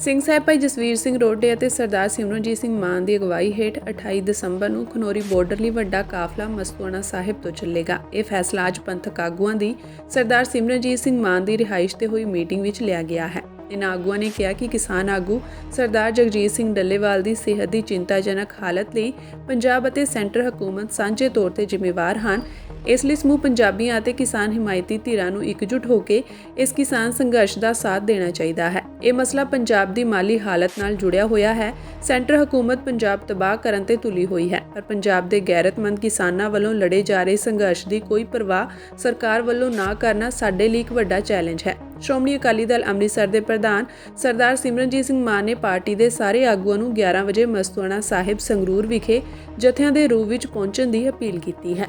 ਸਿੰਘ ਸਾਹਿਬ ਭਾਈ ਜਸਵੀਰ ਸਿੰਘ ਰੋਡੇ ਅਤੇ ਸਰਦਾਰ ਸਿਮਰਨਜੀਤ ਸਿੰਘ ਮਾਨ ਦੀ ਅਗਵਾਈ ਹੇਠ 28 ਦਸੰਬਰ ਨੂੰ ਖਨੋਰੀ ਬਾਰਡਰ ਲਈ ਵੱਡਾ ਕਾਫਲਾ ਮਸਤੂਆਣਾ ਸਾਹਿਬ ਤੋਂ ਚੱਲੇਗਾ। ਇਹ ਫੈਸਲਾ ਅੱਜ ਪੰਥਕ ਆਗੂਆਂ ਦੀ, ਸਰਦਾਰ ਸਿਮਰਨਜੀਤ ਸਿੰਘ ਮਾਨ ਦੀ ਰਿਹਾਇਸ਼ ਤੇ ਹੋਈ ਮੀਟਿੰਗ ਵਿੱਚ ਲਿਆ ਗਿਆ ਹੈ। ਇਹਨਾਂ ਆਗੂਆਂ ਨੇ ਕਿਹਾ ਕਿ ਕਿਸਾਨ ਆਗੂ ਸਰਦਾਰ ਜਗਜੀਤ ਸਿੰਘ ਡੱਲੇਵਾਲ ਦੀ ਸਿਹਤ ਦੀ ਚਿੰਤਾਜਨਕ ਹਾਲਤ ਲਈ ਪੰਜਾਬ ਅਤੇ ਸੈਂਟਰ ਹਕੂਮਤ ਸਾਂਝੇ ਤੌਰ ਤੇ ਜ਼ਿੰਮੇਵਾਰ ਹਨ। ਇਸ ਲਈ ਸਮੂਹ ਪੰਜਾਬੀਆਂ ਅਤੇ ਕਿਸਾਨ ਹਿਮਾਇਤੀ ਧਿਰਾਂ ਨੂੰ ਇਕਜੁੱਟ ਹੋ ਕੇ ਇਸ ਕਿਸਾਨ ਸੰਘਰਸ਼ ਦਾ ਸਾਥ ਦੇਣਾ ਚਾਹੀਦਾ ਹੈ। ਇਹ ਮਸਲਾ ਪੰਜਾਬ ਦੀ ਮਾਲੀ ਹਾਲਤ ਨਾਲ ਜੁੜਿਆ ਹੋਇਆ ਹੈ। ਸੈਂਟਰ ਹਕੂਮਤ ਪੰਜਾਬ ਤਬਾਹ ਕਰਨ ਤੇ ਤੁਲੀ ਹੋਈ ਹੈ। ਪਰ ਪੰਜਾਬ ਦੇ ਗੈਰਤਮੰਦ ਕਿਸਾਨਾਂ ਵੱਲੋਂ ਲੜੇ ਜਾ ਰਹੇ ਸੰਘਰਸ਼ ਦੀ ਕੋਈ ਪਰਵਾਹ ਸਰਕਾਰ ਵੱਲੋਂ ਨਾ ਕਰਨਾ ਸਾਡੇ ਲਈ ਇੱਕ ਵੱਡਾ ਚੈਲੰਜ ਹੈ। ਸ਼੍ਰੋਮਣੀ ਅਕਾਲੀ ਦਲ ਅੰਮ੍ਰਿਤਸਰ ਦੇ ਪ੍ਰਧਾਨ ਸਰਦਾਰ ਸਿਮਰਨਜੀਤ ਸਿੰਘ ਮਾਨ ਨੇ ਪਾਰਟੀ ਦੇ ਸਾਰੇ ਆਗੂਆਂ ਨੂੰ 11 ਵਜੇ ਮਸਤੂਆਣਾ ਸਾਹਿਬ ਸੰਗਰੂਰ ਵਿਖੇ ਜਥਿਆਂ ਦੇ ਰੂਪ ਵਿੱਚ ਪਹੁੰਚਣ ਦੀ ਅਪੀਲ ਕੀਤੀ ਹੈ।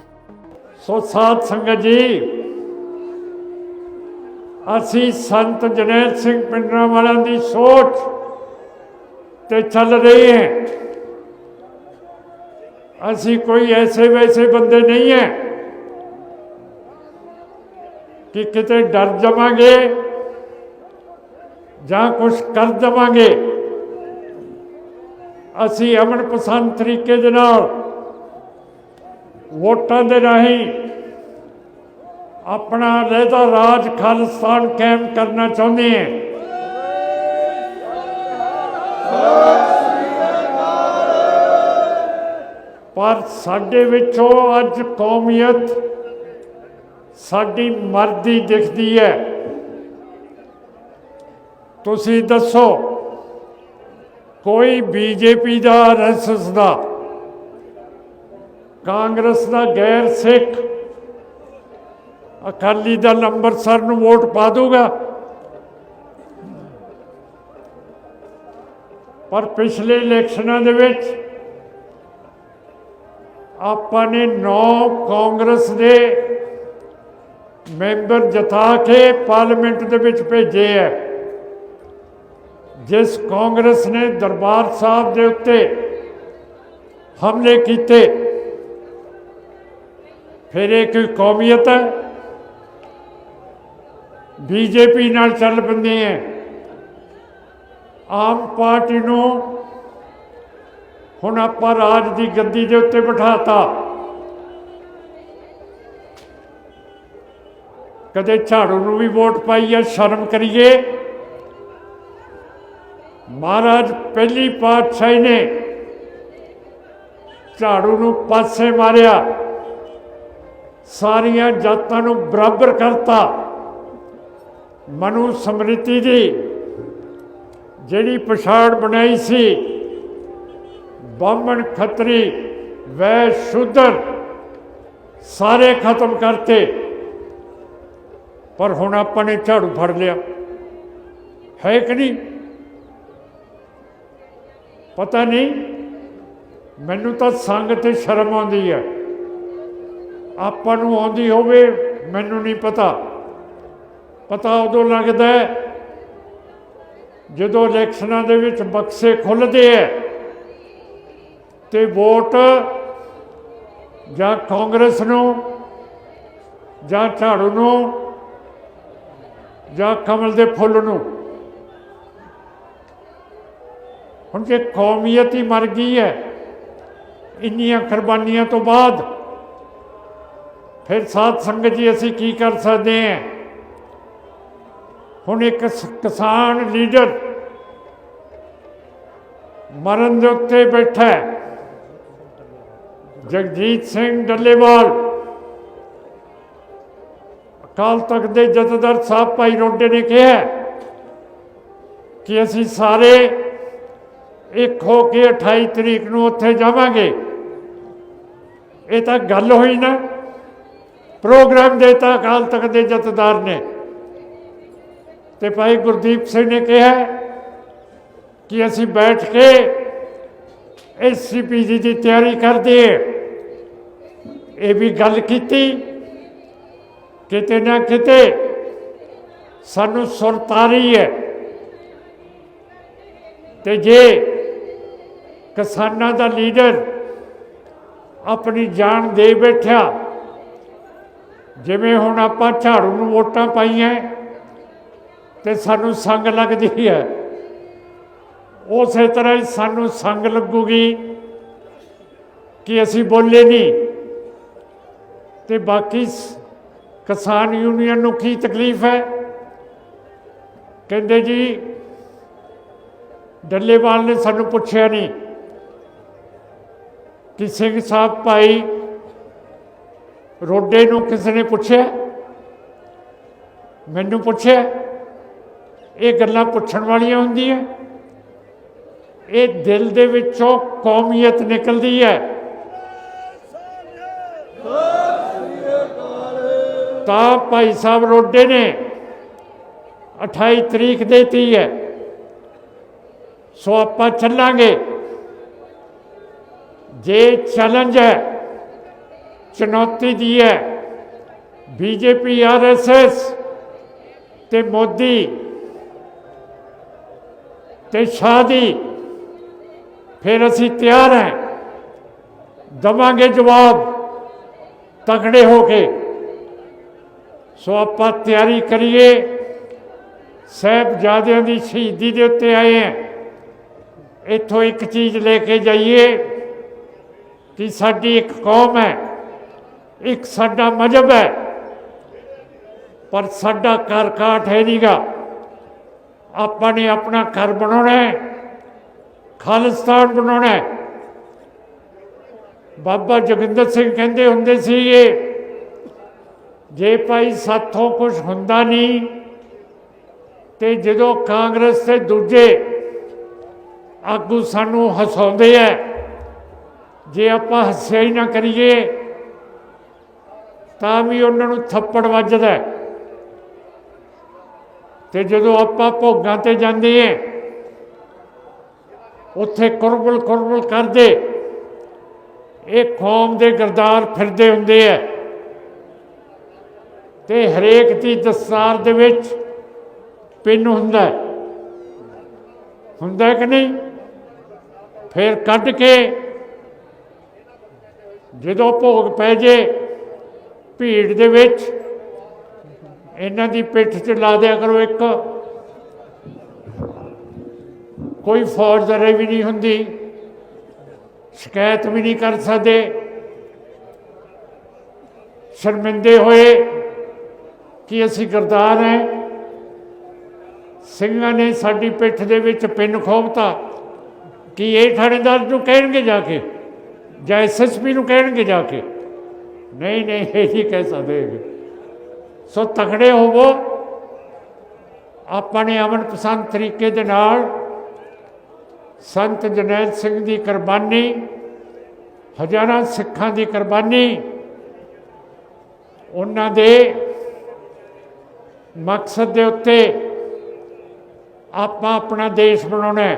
ਸੋ ਸਾਧ ਸੰਗਤ ਜੀ, ਅਸੀਂ ਸੰਤ ਜਨੈਲ ਸਿੰਘ ਪਿੰਡਰਾਂ ਵਾਲਿਆਂ ਦੀ ਸੋਚ ਤੇ ਚੱਲ ਰਹੇ ਹੈ। ਅਸੀਂ ਕੋਈ ਐਸੇ ਵੈਸੇ ਬੰਦੇ ਨਹੀਂ ਹੈ ਕਿ ਕਿਤੇ ਡਰ ਜਾਵਾਂਗੇ ਜਾਂ ਕੁਝ ਕਰ ਦੇਵਾਂਗੇ। ਅਸੀਂ ਅਮਨ ਪਸੰਦ ਤਰੀਕੇ ਦੇ ਨਾਲ ਵੋਟਾਂ ਦੇ ਰਾਹੀਂ ਆਪਣਾ ਲਹਿਦਾ ਰਾਜ ਖਾਲਿਸਤਾਨ ਕਾਇਮ ਕਰਨਾ ਚਾਹੁੰਦੇ ਹੈ। ਪਰ ਸਾਡੇ ਵਿੱਚੋਂ ਅੱਜ ਕੌਮੀਅਤ ਸਾਡੀ ਮਰਦੀ ਦਿਖਦੀ ਹੈ। ਤੁਸੀਂ ਦੱਸੋ, ਕੋਈ ਬੀਜੇਪੀ ਦਾ ਆਰਐਸਐਸ ਦਾ ਕਾਂਗਰਸ ਦਾ ਗੈਰ ਸਿੱਖ। ਅਕਾਲੀ ਦਲ ਅੰਮ੍ਰਿਤਸਰ ਨੂੰ ਵੋਟ ਪਾ ਦੂਗਾ ਪਰ ਪਿਛਲੇ ਇਲੈਕਸ਼ਨਾਂ ਦੇ ਵਿੱਚ ਆਪਾਂ ਨੇ 9 ਕਾਂਗਰਸ ਦੇ ਮੈਂਬਰ ਜਤਾ ਕੇ ਪਾਰਲੀਮੈਂਟ ਦੇ ਵਿੱਚ ਭੇਜੇ ਹੈ ਜਿਸ ਕਾਂਗਰਸ ਨੇ ਦਰਬਾਰ ਸਾਹਿਬ ਦੇ ਉੱਤੇ ਹਮਲੇ ਕੀਤੇ। ਫਿਰ ਇਹ ਕੋਈ ਕੌਮੀਅਤ ਹੈ? ਬੀਜੇਪੀ ਨਾਲ ਚੱਲ ਪੈਂਦੇ ਹੈ ਆਮ ਪਾਰਟੀ ਨੂੰ ਹੁਣ ਆਪਾਂ ਰਾਜ ਦੀ ਗੱਦੀ ਦੇ ਉੱਤੇ ਬਿਠਾਤਾ। ਕਦੇ ਝਾੜੂ ਨੂੰ ਵੀ ਵੋਟ ਪਾਈ ਹੈ ਸ਼ਰਮ ਕਰੀਏ। ਮਹਾਰਾਜ ਪਹਿਲੀ ਪਾਤਸ਼ਾਹੀ ਨੇ ਝਾੜੂ ਨੂੰ ਪਾਸੇ ਮਾਰਿਆ। ਸਾਰੀਆਂ ਜਾਤਾਂ ਨੂੰ ਬਰਾਬਰ ਕਰਤਾ। ਮਨੂ ਸਮ੍ਰਿਤੀ ਦੀ ਜਿਹੜੀ ਪਛਾੜ ਬਣਾਈ ਸੀ, ਬਾਹਮਣ ਖੱਤਰੀ ਵੈ ਸ਼ੂਦਰ, ਸਾਰੇ ਖਤਮ ਕਰਤੇ। ਪਰ ਹੁਣ ਆਪਾਂ ਨੇ ਝਾੜੂ ਫੜ ਲਿਆ। ਹੈ ਕਿ ਨਹੀਂ? ਪਤਾ ਨਹੀਂ। ਮੈਨੂੰ ਤਾਂ ਸੰਗ ਤੇ ਸ਼ਰਮ ਆਉਂਦੀ ਹੈ। ਆਪਾਂ ਨੂੰ ਆਉਂਦੀ ਹੋਵੇ, ਮੈਨੂੰ ਨਹੀਂ ਪਤਾ। ਪਤਾ ਉਦੋਂ ਲੱਗਦਾ ਜਦੋਂ ਇਲੈਕਸ਼ਨਾਂ ਦੇ ਵਿੱਚ ਬਕਸੇ ਖੁੱਲਦੇ ਐ ਤੇ ਵੋਟ ਜਾਂ ਕਾਂਗਰਸ ਨੂੰ ਜਾਂ ਝਾੜੂ ਨੂੰ ਜਾਂ ਕਮਲ ਦੇ ਫੁੱਲ ਨੂੰ। ਹੁਣ ਜੇ ਕੌਮੀਅਤ ਹੀ ਮਰ ਗਈ ਹੈ, ਇੰਨੀਆਂ ਕੁਰਬਾਨੀਆਂ ਤੋਂ ਬਾਅਦ ਫਿਰ ਸਾਧ ਸੰਗਤ ਜੀ, ਅਸੀਂ ਕੀ ਕਰ ਸਕਦੇ ਹਾਂ? ਹੁਣ ਇੱਕ ਕਿਸਾਨ ਲੀਡਰ ਮਰਨ ਦੇ ਉੱਤੇ ਬੈਠਾ ਹੈ। ਜਗਜੀਤ ਸਿੰਘ ਡੱਲੇਵਾਲ। ਅਕਾਲ ਤਖਤ ਦੇ ਜਥੇਦਾਰ ਸਾਹਿਬ ਭਾਈ ਰੋਡੇ ਨੇ ਕਿਹਾ ਕਿ ਅਸੀਂ ਸਾਰੇ ਇੱਕ ਹੋ ਕੇ 28 ਤਰੀਕ ਨੂੰ ਉੱਥੇ ਜਾਵਾਂਗੇ। ਇਹ ਤਾਂ ਗੱਲ ਹੋਈ ਨਾ। ਪ੍ਰੋਗਰਾਮ ਦੇਤਾ ਅਕਾਲ ਤਖਤ ਦੇ ਜਥੇਦਾਰ ਨੇ। ਤੇ ਭਾਈ ਗੁਰਦੀਪ ਸਿੰਘ ਨੇ ਕਿਹਾ ਕਿ ਅਸੀਂ ਬੈਠ ਕੇ ਐਸਸੀਪੀਜੀ ਦੀ ਤਿਆਰੀ ਕਰਦੇ ਇਹ ਵੀ ਗੱਲ ਕੀਤੀ, ਕਿਤੇ ਨਾ ਕਿਤੇ ਸਾਨੂੰ ਸੁਰਤਾਰੀ ਹੈ। ਤੇ ਜੇ ਕਿਸਾਨਾਂ ਦਾ ਲੀਡਰ ਆਪਣੀ ਜਾਨ ਦੇ ਬੈਠਿਆ ਜਿਵੇਂ ਹੁਣ ਆਪਾਂ ਝਾੜੂ ਨੂੰ ਵੋਟਾਂ ਪਾਈਆਂ ਤੇ ਸਾਨੂੰ ਸੰਗ ਲੱਗਦੀ ਹੈ। ਉਸੇ ਤਰ੍ਹਾਂ ਹੀ ਸਾਨੂੰ ਸੰਗ ਲੱਗੂਗੀ ਕਿ ਅਸੀਂ ਬੋਲੇ ਨਹੀਂ। ਤੇ ਬਾਕੀ ਕਿਸਾਨ ਯੂਨੀਅਨ ਨੂੰ ਕੀ ਤਕਲੀਫ ਹੈ? ਕਹਿੰਦੇ ਜੀ, ਡੱਲੇਵਾਲ ਨੇ ਸਾਨੂੰ ਪੁੱਛਿਆ ਨਹੀਂ ਕਿ ਸਿੰਘ ਸਾਹਿਬ ਭਾਈ ਰੋਡੇ ਨੂੰ ਕਿਸੇ ਨੇ ਪੁੱਛਿਆ? ਮੈਨੂੰ ਪੁੱਛਿਆ? ਇਹ ਗੱਲਾਂ ਪੁੱਛਣ ਵਾਲੀਆਂ ਹੁੰਦੀਆਂ। ਇਹ ਦਿਲ ਦੇ ਵਿੱਚੋਂ ਕੌਮੀਅਤ ਨਿਕਲਦੀ ਹੈ। ਤਾਂ ਭਾਈ ਸਾਹਿਬ ਰੋਡੇ ਨੇ 28 ਤਰੀਕ ਦੇਤੀ ਹੈ। ਸੋ ਆਪਾਂ ਚੱਲਾਂਗੇ। ਜੇ ਚੈਲੰਜ ਹੈ ਚੁਣੌਤੀ ਦੀ ਹੈ। ਬੀਜੇਪੀ ਆਰਐਸਐਸ ਤੇ ਮੋਦੀ ਤੇ ਸ਼ਾਦੀ ਫਿਰ ਅਸੀਂ ਤਿਆਰ ਹਾਂ। ਦਵਾਂਗੇ ਜਵਾਬ ਤਕੜੇ ਹੋ ਕੇ। ਸੋ ਆਪਾਂ ਤਿਆਰੀ ਕਰੀਏ। ਸਾਹਿਬਜ਼ਾਦਿਆਂ ਦੀ ਸ਼ਹੀਦੀ ਦੇ ਉੱਤੇ ਆਏ ਹਾਂ। ਇੱਥੋਂ ਇੱਕ ਚੀਜ਼ ਲੈ ਕੇ ਜਾਈਏ ਕਿ ਸਾਡੀ ਇੱਕ ਕੌਮ ਹੈ। ਇੱਕ ਸਾਡਾ ਮਜਹਬ ਹੈ, ਪਰ ਸਾਡਾ ਘਰ ਕਾਠ ਹੈ ਨਹੀਂਗਾ ਆਪਾਂ ਨੇ ਆਪਣਾ ਘਰ ਬਣਾਉਣਾ ਹੈ, ਖਾਲਿਸਤਾਨ ਬਣਾਉਣਾ ਹੈ। ਬਾਬਾ ਜੋਗਿੰਦਰ ਸਿੰਘ ਕਹਿੰਦੇ ਹੁੰਦੇ ਸੀਗੇ ਜੇ ਭਾਈ ਸਾਥੋਂ ਕੁਝ ਹੁੰਦਾ ਨਹੀਂ ਤੇ ਜਦੋਂ ਕਾਂਗਰਸ ਤੇ ਦੂਜੇ ਆਗੂ ਸਾਨੂੰ ਹਸਾਉਂਦੇ ਐ ਜੇ ਆਪਾਂ ਹੱਸਿਆ ਹੀ ਨਾ ਕਰੀਏ ਤਾਂ ਵੀ ਉਹਨਾਂ ਨੂੰ ਥੱਪੜ ਵੱਜਦਾ ਹੈ। ਤੇ ਜਦੋਂ ਆਪਾਂ ਭੋਗਾਂ ਤੇ ਜਾਂਦੇ ਐ ਉੱਥੇ ਕੁਰਬਲ ਕੁਰਬਲ ਕਰਦੇ, ਇਹ ਕੌਮ ਦੇ ਗਰਦਾਰ ਫਿਰਦੇ ਹੁੰਦੇ ਐ ਤੇ ਹਰੇਕ ਦੀ ਦਸਤਾਰ ਦੇ ਵਿੱਚ ਪਿੰਨ ਹੁੰਦਾ ਹੁੰਦਾ ਕਿ ਨਹੀਂ? ਫਿਰ ਕੱਢ ਕੇ ਜਦੋਂ ਭੋਗ ਪੈ ਜੇ ਭੀੜ ਦੇ ਵਿੱਚ ਇਹਨਾਂ ਦੀ ਪਿੱਠ 'ਚ ਲਾ ਦਿਆ ਕਰੋ ਇੱਕ। ਕੋਈ ਫੌਜਦਾਰੀ ਵੀ ਨਹੀਂ ਹੁੰਦੀ, ਸ਼ਿਕਾਇਤ ਵੀ ਨਹੀਂ ਕਰ ਸਕਦੇ। ਸ਼ਰਮਿੰਦੇ ਹੋਏ ਕਿ ਅਸੀਂ ਗਰਦਾਰ ਹਾਂ। ਸਿੰਘਾਂ ਨੇ ਸਾਡੀ ਪਿੱਠ ਦੇ ਵਿੱਚ ਪਿੰਨ ਖੋਬਤਾ ਕਿ ਇਹ ਥਾਣੇਦਾਰ ਨੂੰ ਕਹਿਣਗੇ ਜਾ ਕੇ, ਜਾਂ ਐਸਐਸਪੀ ਨੂੰ ਕਹਿਣਗੇ ਜਾ ਕੇ। ਨਹੀਂ ਨਹੀਂ ਇਹ ਨਹੀਂ ਕਹਿ ਸਕਦੇ ਸੋ ਤਕੜੇ ਹੋਵੋ। ਆਪਾਂ ਨੇ ਅਮਨ ਪਸੰਦ ਤਰੀਕੇ ਦੇ ਨਾਲ ਸੰਤ ਜਨੈਲ ਸਿੰਘ ਦੀ ਕੁਰਬਾਨੀ, ਹਜ਼ਾਰਾਂ ਸਿੱਖਾਂ ਦੀ ਕੁਰਬਾਨੀ, ਉਹਨਾਂ ਦੇ ਮਕਸਦ ਦੇ ਉੱਤੇ ਆਪਾਂ ਆਪਣਾ ਦੇਸ਼ ਬਣਾਉਣਾ ਹੈ।